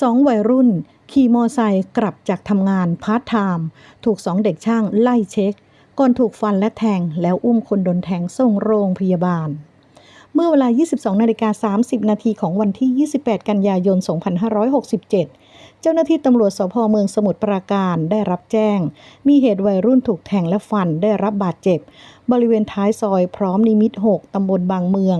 สองวัยรุ่น ขี่มอไซค์กลับจากทำงานพาร์ทไทม์ถูกสองเด็กช่างไล่เช็ค ก่อนถูกฟันและแทงแล้วอุ้มคนโดนแทงส่งโรงพยาบาล เมื่อเวลา 22นาฬิกา30 นาทีของวันที่ 28 กันยายน 2567 เจ้าหน้าที่ตำรวจสพเมืองสมุทรปราการได้รับแจ้ง มีเหตุวัยรุ่นถูกแทงและฟันได้รับบาดเจ็บ บริเวณท้ายซอยพร้อมนิมิต 6 ตำบลบางเมือง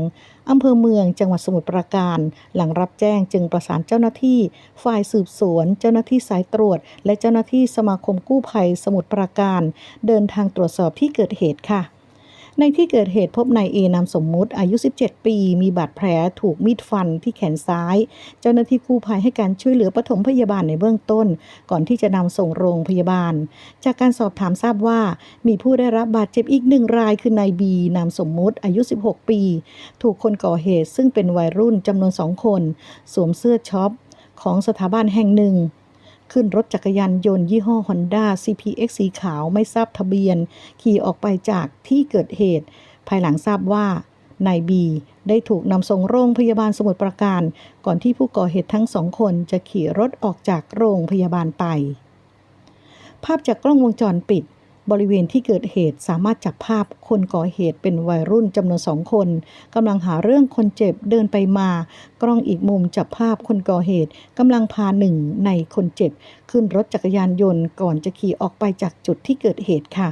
อำเภอเมืองจังหวัดสมุทรปราการ หลังรับแจ้งจึงประสานเจ้าหน้าที่ ฝ่ายสืบสวน เจ้าหน้าที่สายตรวจ และเจ้าหน้าที่สมาคมกู้ภัยสมุทรปราการ เดินทางตรวจสอบที่เกิดเหตุค่ะ ในที่เกิดเหตุพบนายเอนามสมมุติอายุ 17 ปี มีบาดแผลถูกมีดฟันที่แขนซ้าย เจ้าหน้าที่กู้ภัยให้การช่วยเหลือปฐมพยาบาลในเบื้องต้น ก่อนที่จะนำส่งโรงพยาบาล จากการสอบถามทราบว่า มีผู้ได้รับบาดเจ็บอีกหนึ่งรายคือนายบีนามสมมุติอายุ 16 ปี ถูกคนก่อเหตุซึ่งเป็นวัยรุ่นจำนวนสองคน สวมเสื้อช็อปของสถาบันแห่งหนึ่ง ขึ้นรถจักรยานยนต์ยี่ห้อ Honda CPX สีขาวไม่ทราบทะเบียน ขี่ออกไปจากที่เกิดเหตุ ภายหลังทราบว่านายบีได้ถูกนำส่งโรงพยาบาลสมุทรปราการ ก่อนที่ผู้ก่อเหตุทั้งสองคนจะขี่รถออกจากโรงพยาบาลไป ภาพจากกล้องวงจรปิด บริเวณที่เกิดเหตุสามารถจับภาพคนก่อเหตุเป็นวัยรุ่นจำนวนสองคนกำลังหาเรื่องคนเจ็บเดินไปมา กล้องอีกมุมจับภาพคนก่อเหตุกำลังพาหนึ่งในคนเจ็บ ขึ้นรถจักรยานยนต์ก่อนจะขี่ออกไปจากจุดที่เกิดเหตุค่ะ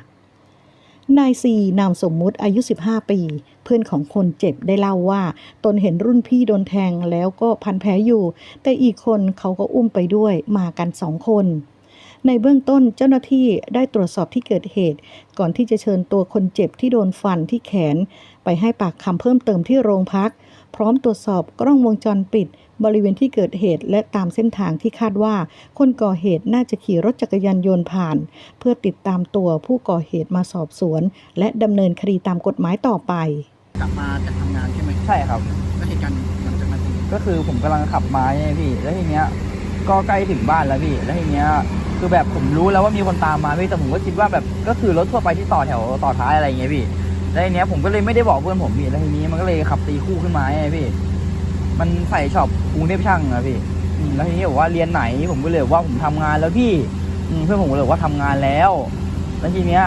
นายซีนามสมมุติอายุ 15 ปี เพื่อนของคนเจ็บได้เล่าว่า ตนเห็นรุ่นพี่โดนแทงแล้วก็พันแผลอยู่ แต่อีกคนเขาก็อุ้มไปด้วยมากันสองคน ในเบื้องต้นเจ้าหน้าที่ได้ตรวจสอบที่เกิดเหตุ ก่อนที่จะเชิญตัวคนเจ็บที่โดนฟันที่แขน ไปให้ปากคำเพิ่มเติมที่โรงพัก พร้อมตรวจสอบกล้องวงจรปิด บริเวณที่เกิดเหตุ และตามเส้นทางที่คาดว่า คนก่อเหตุน่าจะขี่รถจักรยานยนต์ผ่าน เพื่อติดตามตัวผู้ก่อเหตุมาสอบสวน และดำเนินคดีตามกฎหมายต่อไป กลับมาจากทำงานใช่ไหมใช่ครับ แล้วเหตุการณ์หลังจากนั้นเป็นยังไงก็คือผมกำลังขับมาใช่ไหมพี่ แล้วทีเนี้ย ก็ใกล้ถึงบ้านแล้วพี่ แล้วทีเนี้ย คือแบบผมรู้แล้วว่ามีคนตามมาพี่แต่ผมก็คิดว่าแบบก็คือรถทั่วไปที่ต่อแถวต่อท้ายอะไรอย่างเงี้ยพี่แล้วทีเนี้ยผมก็เลยไม่ได้บอกเพื่อนผมพี่แล้วทีนี้มันก็เลยขับตีคู่ขึ้นมาไงพี่ มันใส่ช็อปกรุงเทพช่างอะพี่แล้วทีนี้บอกว่าเรียนไหนผมก็เลยบอกว่าผมทำงานแล้วพี่เพื่อนผมก็เลยบอกว่าทำงานแล้ว แล้วทีเนี้ย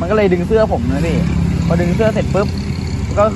มันก็เลยดึงเสื้อผมนะพี่พอดึงเสื้อเสร็จปุ๊บก็คือ